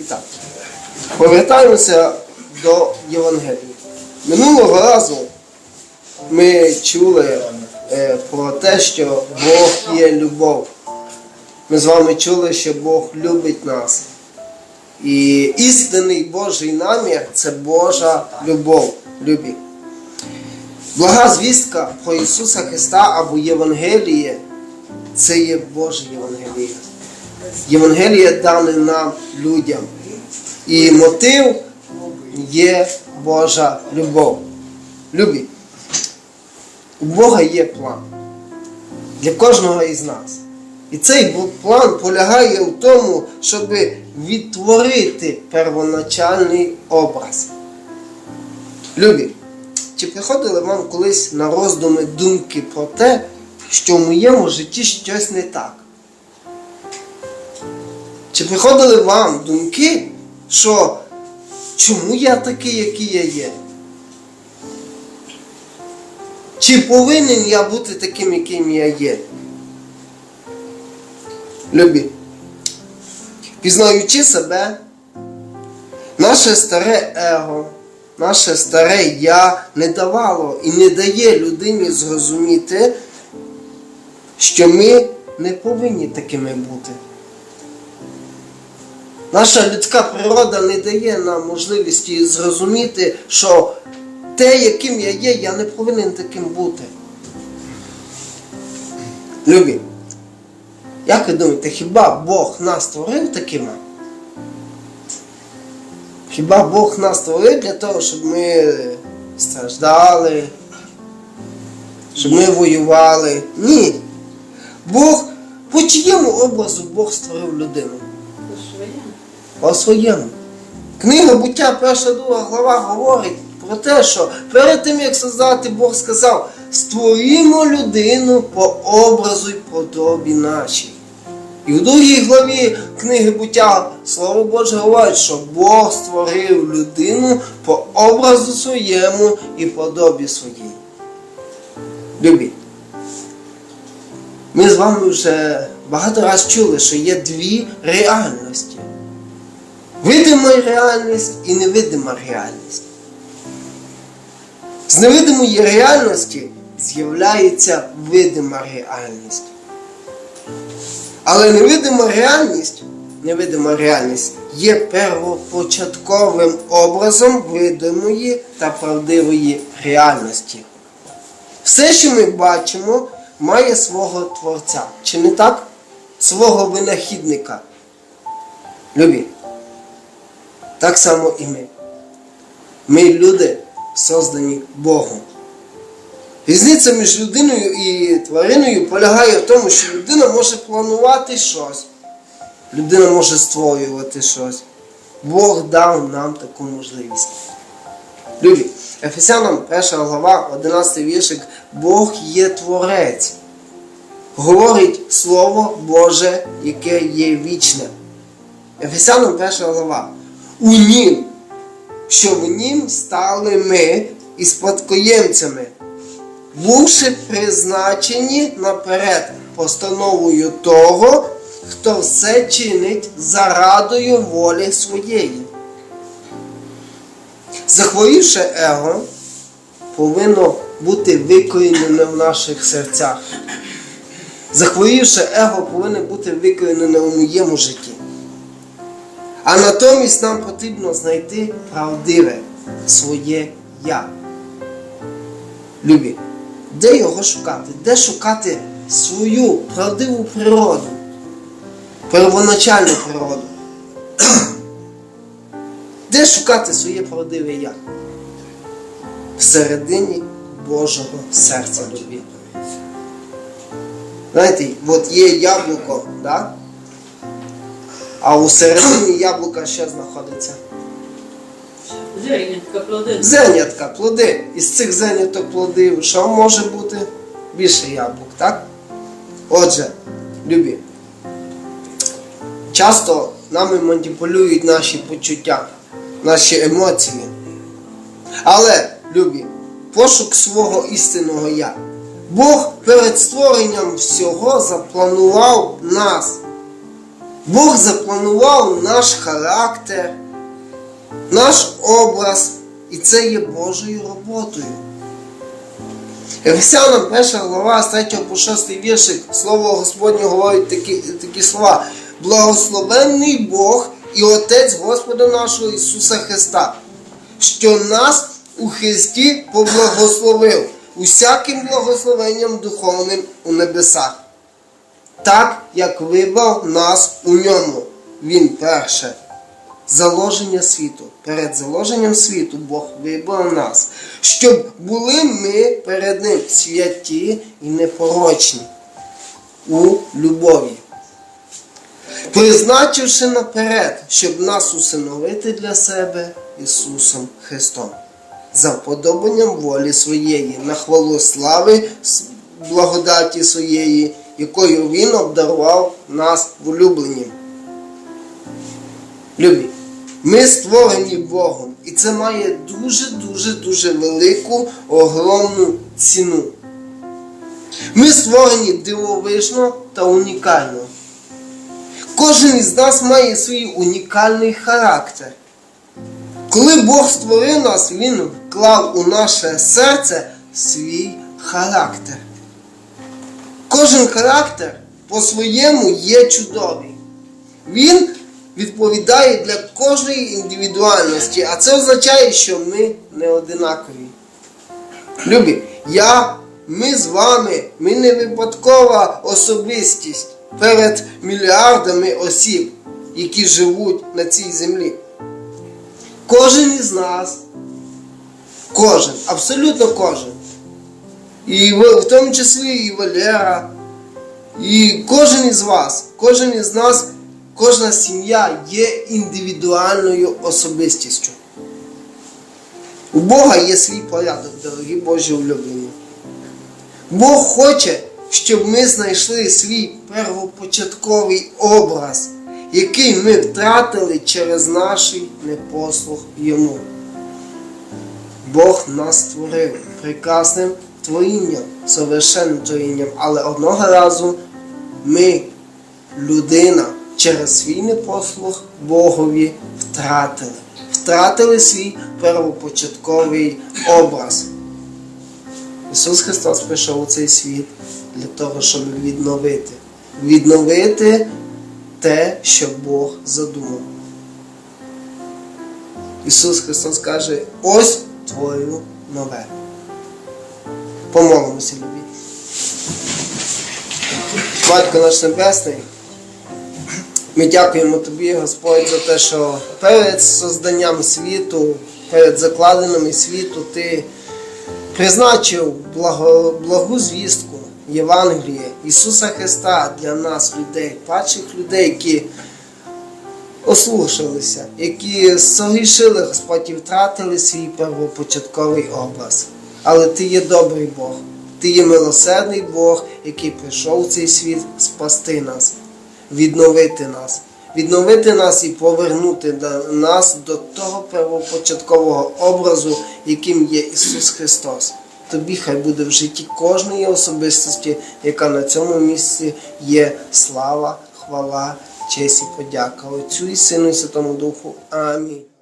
І так, повертаємося до Євангелії. Минулого разу ми чули е, про те, що Бог є любов. Ми з вами чули, що Бог любить нас. І істинний Божий намір це Божа любов. Любі. Блага звістка про Ісуса Христа або Євангеліє це є Боже Євангеліє. Євангеліє дане нам людям. І мотив є Божа любов. Любі. У Бога є план для кожного із нас. І цей план полягає в тому, щоб відтворити первоначальний образ. Любі, чи приходили вам колись на роздуми думки про те, що в моєму житті щось не так? Чи приходили вам думки, що чому я такий, який я є? Чи повинен я бути таким, яким я є? Любі, пізнаючи себе, наше старе его, наше старе я не давало і не дає людині зрозуміти, що ми не повинні такими бути. Наша людська природа не дає нам можливості зрозуміти, що те, яким я є, я не повинен таким бути. Любі, як ви думаєте, хіба Бог нас створив такими? Хіба Бог нас створив для того, щоб ми страждали, щоб ми воювали? Ні. Бог, по чиєму образу Бог створив людину? По своєму. Книга буття, перша друга глава говорить про те, що перед тим, як создати, Бог сказав, створімо людину по образу й подобі нашій. І в другій главі книги буття Слово Боже говорить, що Бог створив людину по образу своєму і подобі своїй. Любі. Ми з вами вже багато раз чули, що є дві реальності. Видима реальність і невидима реальність. З невидимої реальності з'являється видима реальність. Але невидима реальність, невидима реальність є первопочатковим образом видимої та правдивої реальності. Все, що ми бачимо, має свого Творця. Чи не так? Свого винахідника. Любі. Так само і ми. Ми люди, создані Богом. Різниця між людиною і твариною полягає в тому, що людина може планувати щось, людина може створювати щось. Бог дав нам таку можливість. Любі, Ефесянам 1 глава, 11 віршик, Бог є творець. Говорить Слово Боже, яке є вічне. Ефесянам 1 глава. У нім, що в нім стали ми і спадкоємцями, бувши призначені наперед постановою того, хто все чинить зарадою волі своєї. Захворівши его, повинно бути викорінене в наших серцях. Захворівши его повинно бути викорінене у моєму житті. А натомість нам потрібно знайти правдиве своє я. Любі, де його шукати? Де шукати свою правдиву природу, первоначальну природу? Де шукати своє правдиве я? Всередині Божого серця любі. Знаєте, от є яблуко, да? А у середині яблука що знаходиться? Зернятка плоди. Зенятка, плоди. Із цих зеняток плодів, що може бути? Більше яблук, так? Отже, любі. Часто нами маніпулюють наші почуття, наші емоції. Але, любі, пошук свого істинного я. Бог перед створенням всього запланував нас. Бог запланував наш характер, наш образ, і це є Божою роботою. Ефесянам 1 глава з 3 по 6 віршик Слово Господнє говорить такі, такі слова. Благословенний Бог і Отець Господа нашого Ісуса Христа, що нас у Христі поблагословив усяким благословенням духовним у небесах, так як вибрав нас у ньому. Він перше заложення світу. Перед заложенням світу Бог вибрав нас, щоб були ми перед Ним святі і непорочні у любові. Призначивши наперед, щоб нас усиновити для себе Ісусом Христом, за вподобанням волі своєї, на хвалу слави благодаті своєї, якою Він обдарував нас в улюбленні. Любі, ми створені Богом, і це має дуже-дуже дуже велику, огромну ціну. Ми створені дивовижно та унікально. Кожен із нас має свій унікальний характер. Коли Бог створив нас, Він вклав у наше серце свій характер. Кожен характер по-своєму є чудовий. Він відповідає для кожної індивідуальності, а це означає, що ми не одинакові. Любі, я, ми з вами, ми не випадкова особистість перед мільярдами осіб, які живуть на цій землі. Кожен із нас, кожен, абсолютно кожен, і в, тому числі і Валера, і кожен із вас, кожен із нас, кожна сім'я є індивідуальною особистістю. У Бога є свій порядок, дорогі Божі улюблені. Бог хоче, щоб ми знайшли свій первопочатковий образ, який ми втратили через наш непослух йому. Бог нас створив прекрасним творінням, совершенним творінням, але одного разу ми, людина, через свій непослух Богові втратили. Втратили свій первопочатковий образ. Ісус Христос прийшов у цей світ для того, щоб відновити. Відновити те, що Бог задумав. Ісус Христос каже, ось твою нове. Помолимося, любі. Батько наш Небесний, ми дякуємо Тобі, Господь, за те, що перед созданням світу, перед закладеними світу Ти призначив благо, благу звістку Євангелія Ісуса Христа для нас, людей, падших людей, які ослушалися, які согрішили, Господь, і втратили свій первопочатковий образ. Але Ти є добрий Бог, Ти є милосердний Бог, який прийшов в цей світ спасти нас, відновити нас, відновити нас і повернути нас до того первопочаткового образу, яким є Ісус Христос. Тобі хай буде в житті кожної особистості, яка на цьому місці є слава, хвала, честь і подяка Отцю і Сину і Святому Духу. Амінь.